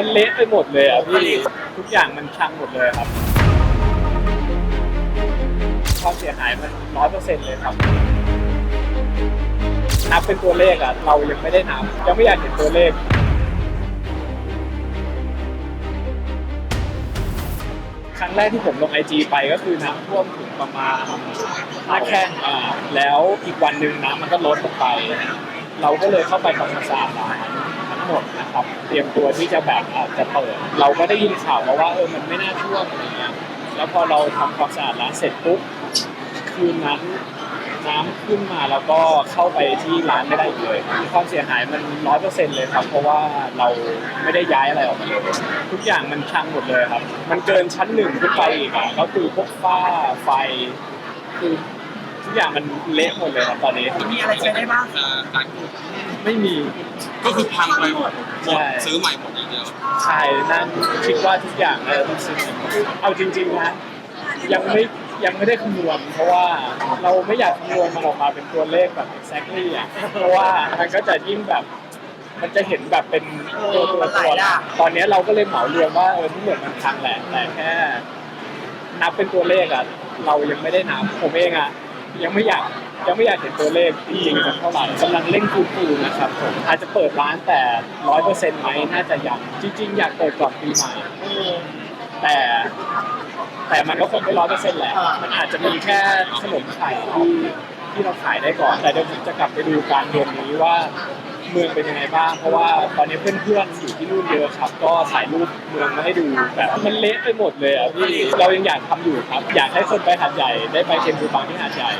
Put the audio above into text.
มันเละไปหมดเลยอะพี่ทุกอย่างมันพังหมดเลยครับความเสียหายมันร้อยเปอร์เซ็นต์เลยครับนับเป็นตัวเลขอะเรายังไม่ได้นับยังไม่อยากเห็นตัวเลขครั้งแรกที่ผมลงไอจีไปก็คือน้ำท่วมถึงประมาณหน้าแข้งอ่าแล้วอีกวันหนึ่งน้ำมันก็ลดลงไป เราก็เลยเข้าไปทำความสะอาดร้าน หมดนะครับ เตรียมตัวที่จะแบบอาจจะเปิด เราก็ได้ยินข่าวมาว่าเออมันไม่น่าท่วมอะไรเงี้ยแล้วพอเราทำความสะอาดร้านเสร็จปุ๊บคืนนั้นน้ำขึ้นมาแล้วก็เข้าไปที่ร้านไม่ได้อีกเลยความเสียหายมันร้อยเปอร์เซ็นต์เลยครับ เพราะว่าเราไม่ได้ย้ายอะไรออกมาเลยทุกอย่างมันพังหมดเลยครับ มันเกินชั้นหนึ่งขึ้นไปอีกอะก็คือพวกฝ้าไฟคือ ทุกอย่างมันเละหมดเลยครับตอนนี้ มีอะไรใช้ได้บ้างเอ่อการกู้ไม่มี ก็คือพังไปหมดใช่ ซื้อใหม่หมดอย่างเดียว ใช่นั่นคิดว่าทุกอย่างเออต้องซื้อเอาจริงๆนะยังไม่ยังไม่ได้คำนวณเพราะว่าเราไม่อยากคำนวณมันออกมาเป็นตัวเลขแบบ exactly อะเพราะว่ามันก็จะยิ่งแบบ มันจะเห็นแบบเป็นตัวตัวตัวตอนนี้เราก็เลยเหมารวมว่าเออทั้งหมดมันพังแหละแต่แค่ นับเป็นตัวเลขอะ เรายังไม่ได้นับผมเองอะ ยังไม่อยากยังไม่อยากเห็นตัวเลขจริงๆสักเท่าไหร่กำลังเร่งฟื้นฟูนะครับผมอาจจะเปิดร้านแต่ร้อยเปอร์เซ็นต์ไหมน่าจะยังจริง ๆ อยากเปิดก่อนปีใหม่แต่ แต่มันก็คงไม่ร้อยเปอร์เซ็นต์แหละมันอาจจะมีแค่ขนมไข่ที่ที่เราขายได้ก่อน แต่เดี๋ยวผมจะกลับไปดูการเดือนนี้ว่า เมืองเป็นยังไงบ้าง เพราะว่าตอนนี้เพื่อนๆอยู่ที่นู่นเยอะครับ ก็ถ่ายรูปเมืองมาให้ดูแบบมันเละไปหมดเลยอะพี่เรายังอยากทำอยู่ครับ อยากให้คนไปหาดใหญ่ได้ไปเคนบูปังที่หาดใหญ่